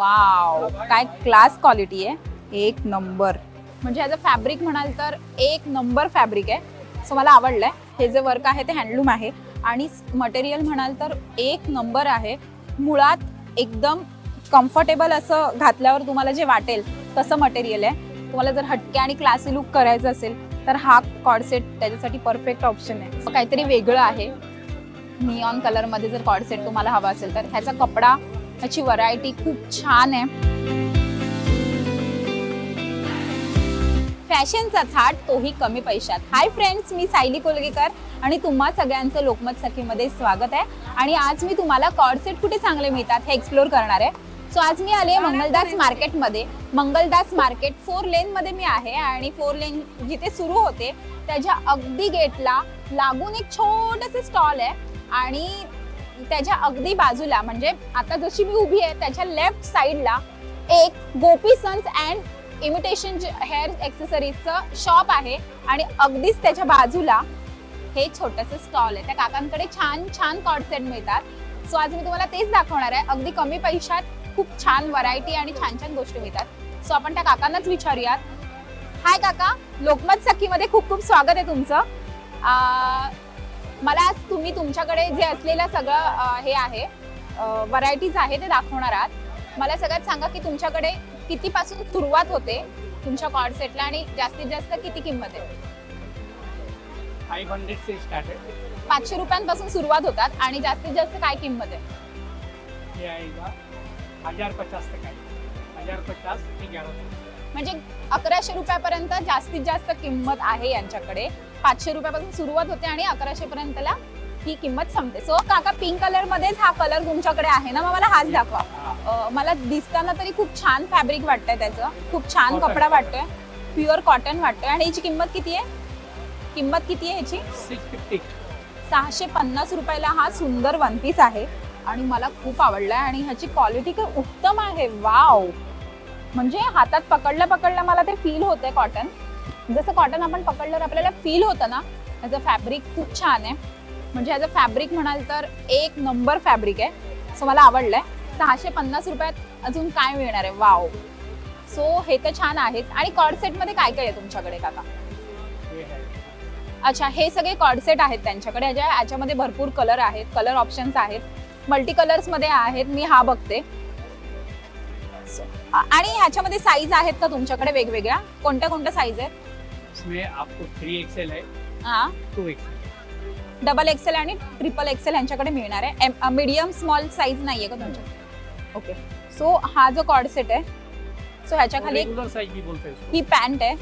Wow काय class quality आहे? एक नंबर म्हणजे ह्याचं फॅब्रिक म्हणाल तर एक नंबर फॅब्रिक आहे. सो मला आवडलं आहे हे जे वर्क आहे ते हँडलूम आहे. आणि मटेरियल म्हणाल तर एक नंबर आहे. मुळात एकदम कम्फर्टेबल असं घातल्यावर तुम्हाला जे वाटेल तसं मटेरियल आहे. तुम्हाला जर हटके आणि क्लासी लुक करायचं असेल तर हा कॉडसेट त्याच्यासाठी परफेक्ट ऑप्शन आहे. काहीतरी वेगळं आहे. निऑन कलरमध्ये जर कॉडसेट तुम्हाला हवा असेल तर ह्याचा कपडा ह्याची व्हरायटी खूप छान आहे. फॅशनचा थाट तोही कमी पैशात. हाय फ्रेंड्स मी सायली कोलगेकर आणि तुम्हा सगळ्यांचं लोकमत सखीमध्ये स्वागत आहे. आणि आज मी तुम्हाला कॉडसेट कुठे चांगले मिळतात हे एक्सप्लोर करणार आहे. सो आज मी आले मंगलदास मार्केटमध्ये मंगलदास मार्केट फोर लेनमध्ये मी आहे आणि फोर लेन जिथे सुरू होते त्याच्या अगदी गेटला लागून एक छोटंसं स्टॉल आहे. आणि त्याच्या अगदी बाजूला म्हणजे आता जशी मी उभी आहे त्याच्या लेफ्ट साईडला एक Gopi sons and imitation hair एक्सेसरीजचं shop आहे आणि अगदीच त्याच्या बाजूला हे छोटंसं स्टॉल आहे. त्या काकांकडे छान छान कॉडसेट मिळतात. सो आज मी तुम्हाला तेच दाखवणार आहे. अगदी कमी पैशात खूप छान व्हरायटी आणि छान छान गोष्टी मिळतात. सो आपण त्या काकांनाच विचारूयात. हाय काका. लोकमत सखीमध्ये खूप खूप स्वागत आहे तुमचं. मला आज तुम्ही तुमच्याकडे जे असलेलं सगळं हे आहे व्हरायटीज आहे ते दाखवणार आहात. मला सगळ्यात सांगा की तुमच्याकडे कितीपासून सुरुवात होते तुमच्या कॉर्ड सेटला आणि जास्तीत जास्त किती किंमत आहे? फाइव हंड्रेड से स्टार्ट पाचशे रुपयांपासून सुरुवात होतात आणि जास्तीत जास्त काय किंमत आहे? ये आएगा हजार पचास तक हजार पचास ग्यारह. सौ म्हणजे अकराशे रुपयापर्यंत जास्तीत जास्त किंमत आहे यांच्याकडे. पाचशे रुपयापासून सुरुवात होते आणि अकराशे पर्यंतला ही किंमत संपते. सो काका पिंक कलर मध्येच हा कलर तुमच्याकडे आहे ना? मग मला हाच दाखवा. मला दिसताना तरी खूप छान फॅब्रिक वाटतंय त्याचं. खूप छान. कपडा वाटतोय. प्युअर कॉटन वाटतोय. आणि याची किंमत किती आहे? किंमत किती आहे फिफ्टी सहाशे पन्नास रुपयाला हा सुंदर वन पीस आहे. आणि मला खूप आवडलाय. आणि ह्याची क्वालिटी काय उत्तम आहे. वाव म्हणजे हातात पकडल्या पकडल्या मला ते फील होतंय कॉटन जसं कॉटन आपण पकडल्यावर आपल्याला फील होतं ना ह्याचं फॅब्रिक खूप छान आहे. म्हणजे ह्याचं फॅब्रिक म्हणाल तर एक नंबर फॅब्रिक आहे. सो मला आवडलं आहे सहाशे पन्नास रुपयात अजून काय मिळणार आहे? वाव सो हे तर छान आहेत. आणि कॉडसेटमध्ये काय काय आहे तुमच्याकडे काका? अच्छा हे सगळे कॉडसेट आहेत त्यांच्याकडे. ह्याच्या याच्यामध्ये भरपूर कलर आहेत कलर ऑप्शन्स आहेत. मल्टी कलर्समध्ये आहेत. मी हा बघते. आणि ह्याच्यामध्ये साईज आहेत का तुमच्याकडे वेगवेगळ्या? कोणत्या कोणत्या साईज आहेत? इसमें आपको थ्री एक्सएल है। हा। टू एक्सएल डबल एक्सेल आणि ट्रिपल एक्सेल यांच्याकडे मिळणार आहे. मीडियम स्मॉल साईज नाहीये का तुमच्या? ओके सो हा जो कॉडसेट आहे सो ह्याच्या खाली एक रेगुलर साइज भी बोलते हैं इसको ही पॅन्ट आहे.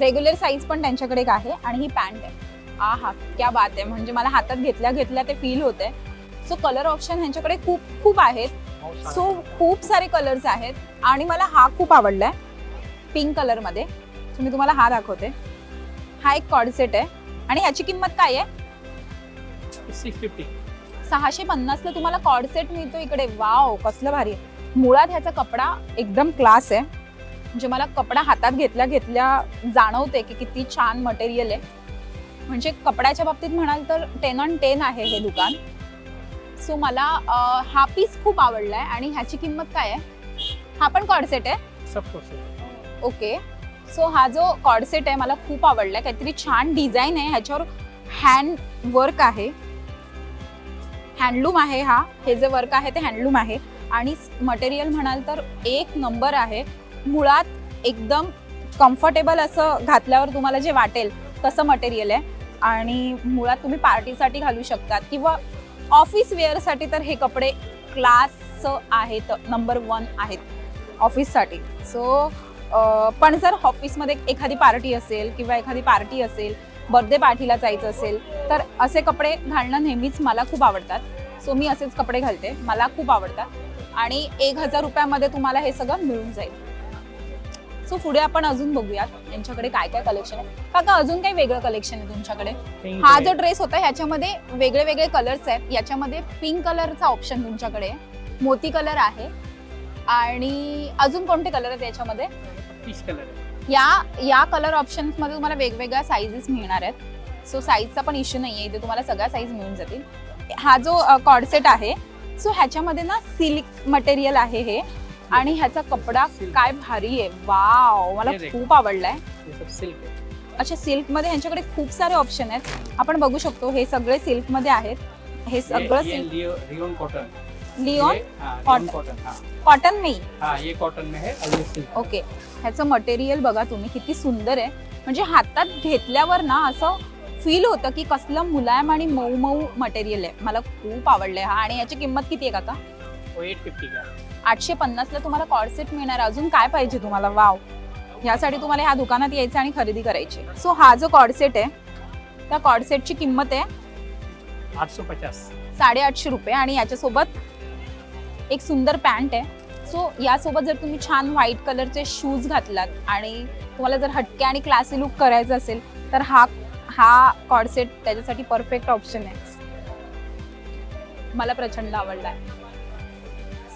रेग्युलर साईज पण त्यांच्याकडे एक आहे आणि ही पॅन्ट आहे. आ हा क्या बात आहे. म्हणजे मला हातात घेतल्या घेतल्या ते फील होते सो कलर ऑप्शन ह्यांच्याकडे खूप खूप आहेत. बहुत सारा सो खूप सारे कलर्स आहेत. आणि मला हा खूप आवडलाय. पिंक कलरमध्ये सो मी तुम्हाला हा दाखवते. हा एक कॉडसेट आहे. आणि ह्याची किंमत काय आहे? सिक्स फिफ्टी सहाशे पन्नासला तुम्हाला कॉडसेट मिळतो इकडे. वाव कसलं भारी. आहे मुळात ह्याचा कपडा एकदम क्लास आहे. म्हणजे मला कपडा हातात घेतल्या घेतल्या जाणवते की किती छान मटेरियल आहे. म्हणजे कपड्याच्या बाबतीत म्हणाल तर टेन ऑन टेन आहे हे दुकान. सो मला हा पीस खूप आवडलाय. आणि ह्याची किंमत काय आहे? हा पण कॉडसेट आहे? ओके सो हा जो कॉडसेट आहे मला खूप आवडला. काहीतरी छान डिझाईन आहे. ह्याच्यावर हँड वर्क आहे. हँडलूम आहे हा. हे जे वर्क आहे ते हँडलूम आहे. आणि मटेरियल म्हणाल तर एक नंबर आहे. मुळात एकदम कम्फर्टेबल असं घातल्यावर तुम्हाला जे वाटेल तसं मटेरियल आहे. आणि मुळात तुम्ही पार्टीसाठी घालू शकतात. किंवा ऑफिस वेअरसाठी तर हे कपडे क्लास आहेत. नंबर वन आहेत. ऑफिससाठी सो पण जर ऑफिसमध्ये एखादी पार्टी असेल किंवा एखादी पार्टी असेल बर्थडे पार्टीला जायचं असेल तर असे कपडे घालणं नेहमीच मला खूप आवडतात. सो मी असेच कपडे घालते. मला खूप आवडतात. आणि एक हजार रुपयामध्ये तुम्हाला हे सगळं मिळून जाईल. सो पुढे आपण अजून बघूयात यांच्याकडे काय काय कलेक्शन आहे. काका अजून काही वेगळं कलेक्शन आहे तुमच्याकडे? हा जो ड्रेस होता ह्याच्यामध्ये वेगळे वेगळे कलर्स आहेत. याच्यामध्ये पिंक कलरचा ऑप्शन तुमच्याकडे मोती कलर आहे. आणि अजून कोणते कलर आहेत याच्यामध्ये? कलर या या कलर ऑप्शनमध्ये तुम्हाला वेगवेगळ्या साईजेस मिळणार आहेत. सो साईजचा पण इश्यू नाहीये. इथे तुम्हाला सगळ्या साईज मिळून जातील. हा जो कॉडसेट आहे सो ह्याच्यामध्ये ना सिल्क मटेरियल आहे हे. आणि ह्याचा कपडा. काय भारी आहे. वाव मला. खूप आवडलाय. सिल्क अच्छा सिल्कमध्ये ह्यांच्याकडे खूप सारे ऑप्शन आहेत. आपण बघू शकतो हे सगळे सिल्कमध्ये आहेत. हे सगळं सिल्क कॉटन लिओन हाँ, कॉटन हाँ. कॉटन नाही हाँ ये कॉटन में है और ये सिल्क ओके ह्याचं मटेरियल बघा तुम्ही किती सुंदर आहे. म्हणजे हातात घेतल्यावर ना असं फील होतं की कसलं मुलायम आणि मऊ मऊ मटेरियल आहे. मला खूप आवडलंय हा. आणि याची किंमत किती आहे काका? वो एट फिफ्टी का? है आठशे पन्नासला तुम्हाला कॉर्सेट मिळणार. अजून काय पाहिजे तुम्हाला? वाव यासाठी तुम्हाला ह्या दुकानात यायचं आणि खरेदी करायची. सो हा जो कॉर्सेट आहे त्या कॉर्सेटची किंमत आहे आठ सौ पचास. साडेआठशे रुपये. आणि याच्यासोबत एक सुंदर पॅन्ट आहे. सो यासोबत जर तुम्ही छान व्हाईट कलरचे शूज घातलात आणि तुम्हाला जर हटके आणि क्लासी लुक करायचं असेल तर हा हा कॉर्सेट त्याच्यासाठी परफेक्ट ऑप्शन आहे. मला प्रचंड आवडला आहे.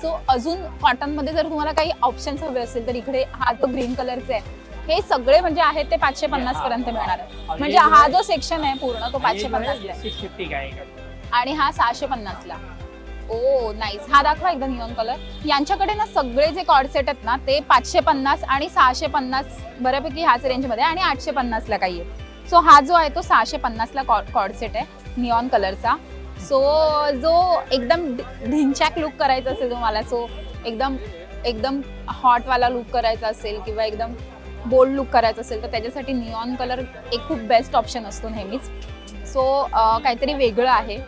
सो अजून कॉटनमध्ये जर तुम्हाला काही ऑप्शन्स हवे असेल तर इकडे हा जो ग्रीन कलरचे आहे हे सगळे म्हणजे आहेत ते पाचशे पन्नास पर्यंत मिळणार आहे. म्हणजे हा जो सेक्शन आहे पूर्ण तो पाचशे पन्नास आणि हा सहाशे पन्नासला ओ नाईस हा दाखवा एकदा निऑन कलर यांच्याकडे ना सगळे जे कॉर्ड सेट आहेत ना ते पाचशे पन्नास आणि सहाशे पन्नास बऱ्यापैकी ह्याच रेंजमध्ये आणि आठशे पन्नासला काही आहे. सो हा जो आहे तो सहाशे पन्नासला कॉर्ड सेट आहे निऑन कलरचा सो जो एकदम ढिंचॅक लुक करायचा असेल तुम्हाला सो एकदम एकदम हॉटवाला लुक करायचा असेल किंवा एकदम बोल्ड लुक करायचा असेल तर त्याच्यासाठी निऑन कलर एक खूप बेस्ट ऑप्शन असतो नेहमीच. सो काहीतरी वेगळं आहे.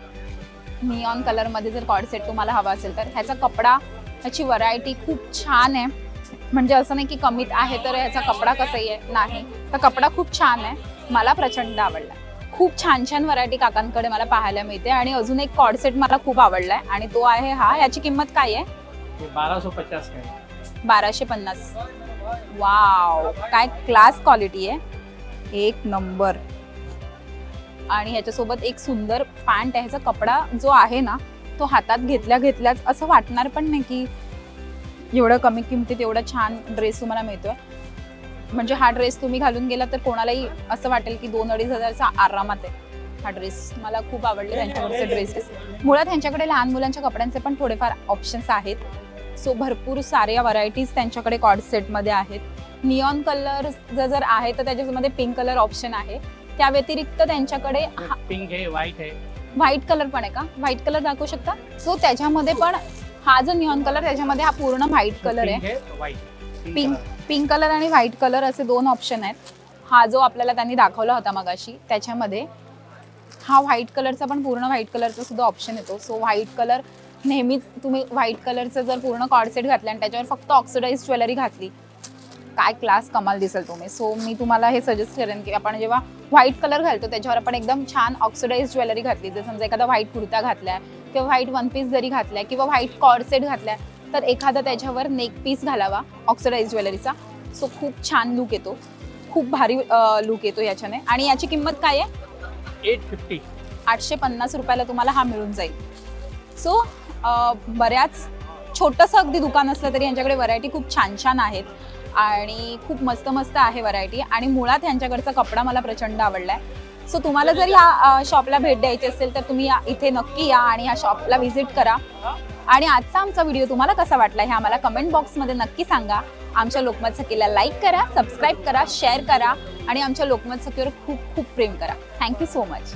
निऑन कलरमध्ये जर कॉडसेट तुम्हाला हवा असेल तर ह्याचा कपडा ह्याची व्हरायटी खूप छान आहे. म्हणजे असं नाही की कमीत आहे तर ह्याचा कपडा कसाही आहे. नाही. तर कपडा खूप छान आहे. मला प्रचंड आवडला. खूप छान छान व्हरायटी काकांकडे मला पाहायला मिळते आणि अजून एक कॉडसेट मला खूप आवडलाय आणि तो आहे हा. याची किंमत काय आहे? पचास है बाराशे पन्नास वाव काय क्लास क्वालिटी आहे? एक नंबर आणि ह्याच्यासोबत एक सुंदर पॅन्ट आहे. ह्याचा कपडा जो आहे ना तो हातात घेतल्या घेतल्याच असं वाटणार पण नाही की एवढं कमी किमतीत एवढा छान ड्रेस तुम्हाला मिळतोय. म्हणजे हा ड्रेस तुम्ही घालून गेला तर कोणालाही असं वाटेल की दोन अडीच हजारचा आरामात आहे. हा ड्रेस मला खूप आवडले त्यांच्याकडचे ड्रेसेस मुळात त्यांच्याकडे लहान मुलांच्या कपड्यांचे पण थोडेफार ऑप्शन्स आहेत. सो भरपूर साऱ्या व्हरायटीज त्यांच्याकडे कॉर्ड सेटमध्ये आहेत. नियॉन कलर जर आहे तर त्याच्यामध्ये पिंक कलर ऑप्शन आहे. त्या व्यतिरिक्त त्यांच्याकडे ये पिंक है व्हाइट है व्हाईट कलर पण आहे का? व्हाईट कलर दाखवू शकता? सो त्याच्यामध्ये पण हा जो निऑन कलर त्याच्यामध्ये हा पूर्ण व्हाईट कलर आहे. है पिंक पिंक कलर आणि व्हाईट कलर असे दोन ऑप्शन आहेत. हा जो आपल्याला त्यांनी दाखवला होता मगाशी त्याच्यामध्ये हा व्हाईट कलरचा पण पूर्ण व्हाईट कलरचा सुद्धा ऑप्शन येतो. सो व्हाईट कलर नेहमीच तुम्ही व्हाईट कलरचं जर पूर्ण कॉर्डसेट घातलं आणि त्याच्यावर फक्त ऑक्सिडाईज ज्वेलरी घातली काय क्लास कमाल दिसेल तुम्ही. सो मी तुम्हाला हे सजेस्ट करेन की आपण जेव्हा व्हाईट कलर घालतो त्याच्यावर आपण एकदम छान ऑक्सिडाईज ज्वेलरी घातली. जर समजा एखादा व्हाईट कुर्ता घातलाय किंवा व्हाईट वन पीस जरी घातलाय किंवा व्हाईट कॉर्डसेट घातलाय तर एखादा त्याच्यावर नेक पीस घालावा ऑक्सिडाईज ज्वेलरीचा सो खूप छान लुक येतो. खूप भारी लुक येतो याच्याने. आणि याची किंमत काय आहे? एट फिफ्टी आठशे पन्नास रुपयाला तुम्हाला हा मिळून जाईल. सो बऱ्याच छोटंसं अगदी दुकान असलं तरी यांच्याकडे व्हरायटी खूप छान छान आहेत. आणि खूप मस्त मस्त आहे व्हरायटी आणि मुळात ह्यांच्याकडचा कपडा मला प्रचंड आवडला आहे सो तुम्हाला जर ह्या शॉपला भेट द्यायची असेल तर तुम्ही इथे नक्की या आणि ह्या शॉपला व्हिजिट करा. आणि आजचा आमचा व्हिडिओ तुम्हाला कसा वाटला हे आम्हाला कमेंट बॉक्समध्ये नक्की सांगा. आमच्या लोकमत सखीला लाईक करा सबस्क्राईब करा शेअर करा आणि आमच्या लोकमत सखीवर खूप खूप प्रेम करा. Thank you so much